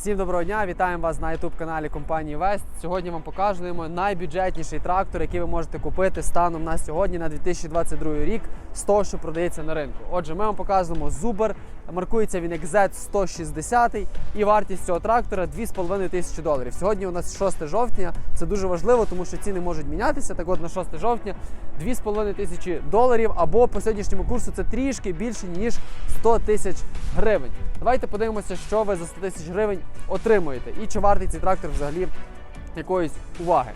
Всім доброго дня! Вітаємо вас на youtube каналі компанії Вест. Сьогодні вам покажемо найбюджетніший трактор, який ви можете купити станом на сьогодні, на 2022 рік, з того, що продається на ринку. Отже, ми вам показуємо Zuber, маркується він як Z160 і вартість цього трактора 2,5 тисячі доларів. Сьогодні у нас 6 жовтня. Це дуже важливо, тому що ціни можуть мінятися. Так от на 6 жовтня 2,5 тисячі доларів або по сьогоднішньому курсу це трішки більше ніж 100 тисяч гривень. Давайте подивимося, що ви за 100 тисяч гривень отримуєте і чи вартий цей трактор взагалі якоїсь уваги.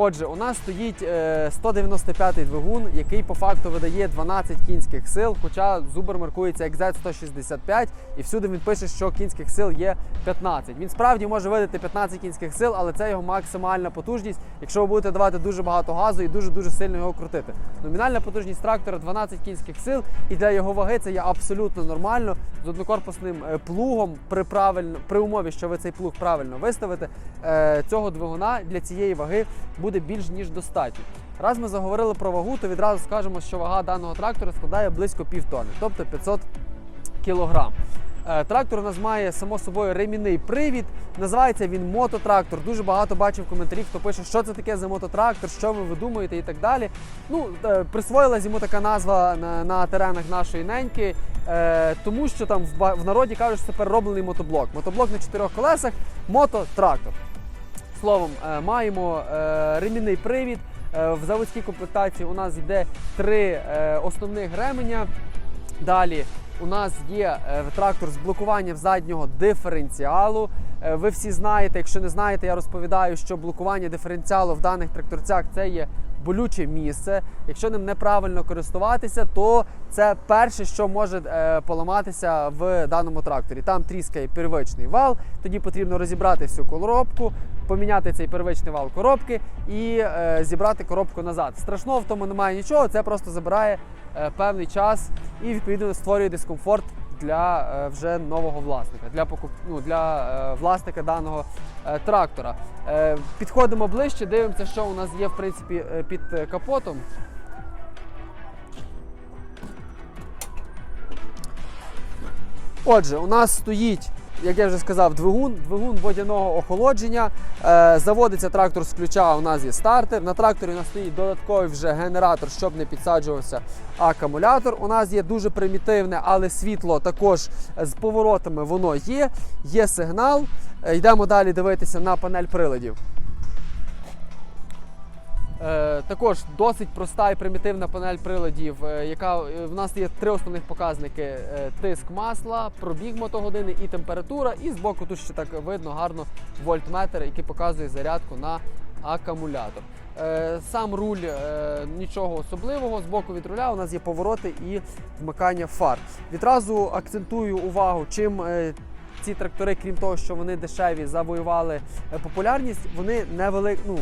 Отже, у нас стоїть е, 195-й двигун, який по факту видає 12 кінських сил, хоча Зубер маркується як Z165, і всюди він пише, що кінських сил є 15. Він справді може видати 15 кінських сил, але це його максимальна потужність, якщо ви будете давати дуже багато газу і дуже-дуже сильно його крутити. Номінальна потужність трактора 12 кінських сил, і для його ваги це є абсолютно нормально. З однокорпусним е, плугом при правильно при умові, що ви цей плуг правильно виставите, е, цього двигуна для цієї ваги буде більш ніж достатньо. Раз ми заговорили про вагу, то відразу скажемо, що вага даного трактора складає близько півтони, тобто 500 кілограм. Е, Трактор у нас має само собою ремінний привід. Називається він мототрактор. Дуже багато бачив коментарів, хто пише, що це таке за мототрактор, що ви видумуєте і так далі. Ну, е, присвоїлась йому така назва на, на теренах нашої неньки, е, тому що там в, в народі кажуть, що це перероблений мотоблок. Мотоблок на чотирьох колесах, мототрактор. Словом, е, маємо е, ремінний привід. Е, В заводській комплектації у нас йде три основних ременя. Далі у нас є трактор з блокуванням заднього диференціалу. Ви всі знаєте, якщо не знаєте, я розповідаю, що блокування диференціалу в даних тракторцях це є болюче місце. Якщо ним неправильно користуватися, то це перше, що може поламатися в даному тракторі. Там тріскає первичний вал, тоді потрібно розібрати всю коробку, поміняти цей первичний вал коробки і е, зібрати коробку назад. Страшного в тому немає нічого, це просто забирає е, певний час і відповідно створює дискомфорт для е, вже нового власника, для покуп... ну, для е, власника даного е, трактора. Е, підходимо ближче, дивимося, що у нас є в принципі е, під капотом. Отже, у нас стоїть, як я вже сказав, двигун, двигун водяного охолодження. Е, заводиться трактор з ключа, у нас є стартер. На тракторі у нас стоїть додатковий вже генератор, щоб не підсаджувався акумулятор. У нас є дуже примітивне, але світло також з поворотами воно є. Є сигнал. Е, йдемо далі дивитися на панель приладів. Е, також досить проста і примітивна панель приладів, е, яка е, в нас є три основних показники: тиск масла, пробіг мотогодини і температура. І збоку тут ще так видно гарно вольтметр, який показує зарядку на акумулятор. Сам руль нічого особливого. Збоку від руля у нас є повороти і вмикання фар. Відразу акцентую увагу, чим ці трактори, крім того, що вони дешеві, завоювали е, популярність, вони невели... ну,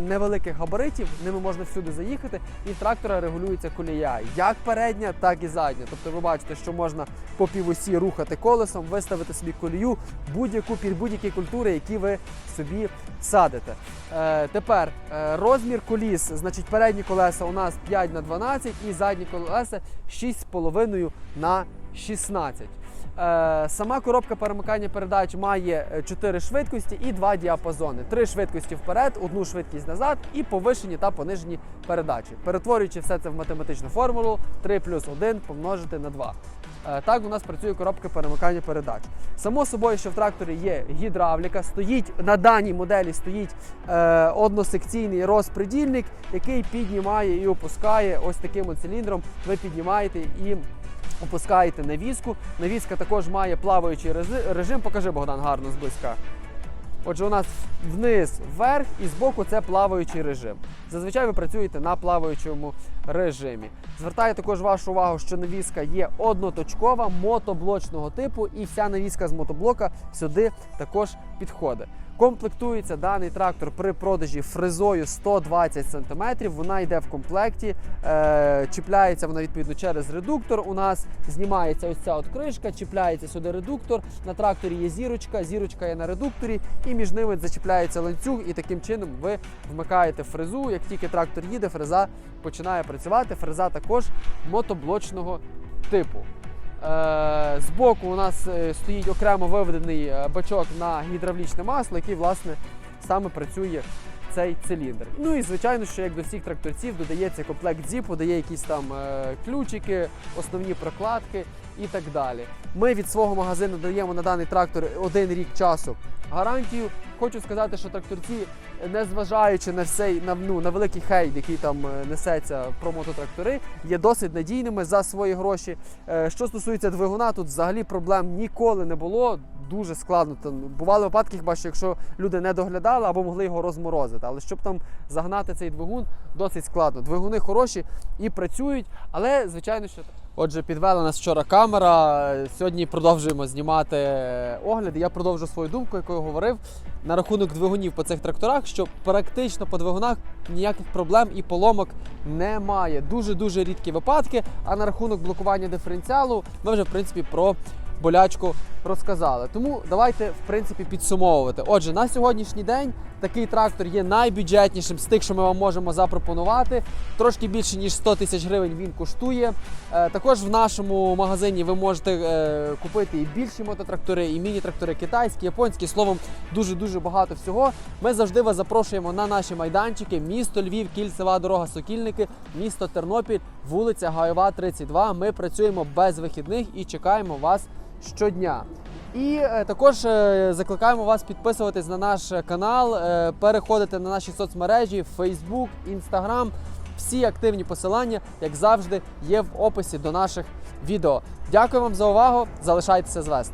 невеликих габаритів, ними можна всюди заїхати, і трактора регулюється колія як передня, так і задня. Тобто ви бачите, що можна по півосі рухати колесом, виставити собі колію будь-яку під будь-які культури, які ви собі садите. Е, тепер е, розмір коліс, значить, передні колеса у нас 5 на 12 і задні колеса 6,5 на 16. Е, Сама коробка перемикання передач має 4 швидкості і 2 діапазони. 3 швидкості вперед, одну швидкість назад і повишені та понижені передачі. Перетворюючи все це в математичну формулу, 3 плюс 1 помножити на 2. Е, Так у нас працює коробка перемикання передач. Само собою, що в тракторі є гідравліка, стоїть на даній моделі стоїть е, односекційний розпредільник, який піднімає і опускає ось таким от циліндром. Ви піднімаєте і опускаєте навіску. Навіска також має плаваючий режим. Покажи Богдан гарно зблизька. Отже, у нас вниз, вверх і збоку це плаваючий режим. Зазвичай ви працюєте на плаваючому режимі. Звертаю також вашу увагу, що навіска є одноточкова мотоблочного типу, і вся навіска з мотоблока сюди також підходить. Комплектується даний трактор при продажі фрезою 120 см. Вона йде в комплекті, е, чіпляється вона відповідно через редуктор. У нас знімається ось ця от кришка, чіпляється сюди редуктор. На тракторі є зірочка, зірочка є на редукторі, і між ними зачіпляється ланцюг, і таким чином ви вмикаєте фрезу. Як тільки трактор їде, фреза починає працювати. Фреза також мотоблочного типу. Е, Збоку у нас е, стоїть окремо виведений е, бачок на гідравлічне масло, який власне саме працює цей циліндр. Ну і звичайно, що як до всіх тракторців додається комплект зіпу, дає якісь там ключики, основні прокладки і так далі. Ми від свого магазину даємо на даний трактор один рік часу гарантію. Хочу сказати, що тракторці, незважаючи на всей на, ну, на великий хейт, який там е, несеться про мототрактори, є досить надійними за свої гроші. Е, Що стосується двигуна, тут взагалі проблем ніколи не було. Дуже складно. Там бували випадки, хіба що якщо люди не доглядали або могли його розморозити. Але щоб там загнати цей двигун, досить складно. Двигуни хороші і працюють, але звичайно, що Отже, підвела нас вчора камера. Сьогодні продовжуємо знімати огляди. Я продовжу свою думку, яку я говорив на рахунок двигунів по цих тракторах, що практично по двигунах ніяких проблем і поломок немає. Дуже дуже рідкі випадки. А на рахунок блокування диференціалу ми вже в принципі про болячку розказали. Тому давайте в принципі підсумовувати. Отже, на сьогоднішній день такий трактор є найбюджетнішим з тих, що ми вам можемо запропонувати. Трошки більше ніж 100 тисяч гривень він коштує. Е, також в нашому магазині ви можете е, купити і більші мототрактори, і міні-трактори китайські, японські. Словом, дуже дуже багато всього. Ми завжди вас запрошуємо на наші майданчики. Місто Львів, кільцева дорога Сокільники, місто Тернопіль, вулиця Гайова, 32. Ми працюємо без вихідних і чекаємо вас щодня. І е, також е, закликаємо вас підписуватись на наш канал, е, переходити на наші соцмережі, Facebook, Instagram. Всі активні посилання, як завжди, є в описі до наших відео. Дякую вам за увагу. Залишайтеся з Вест.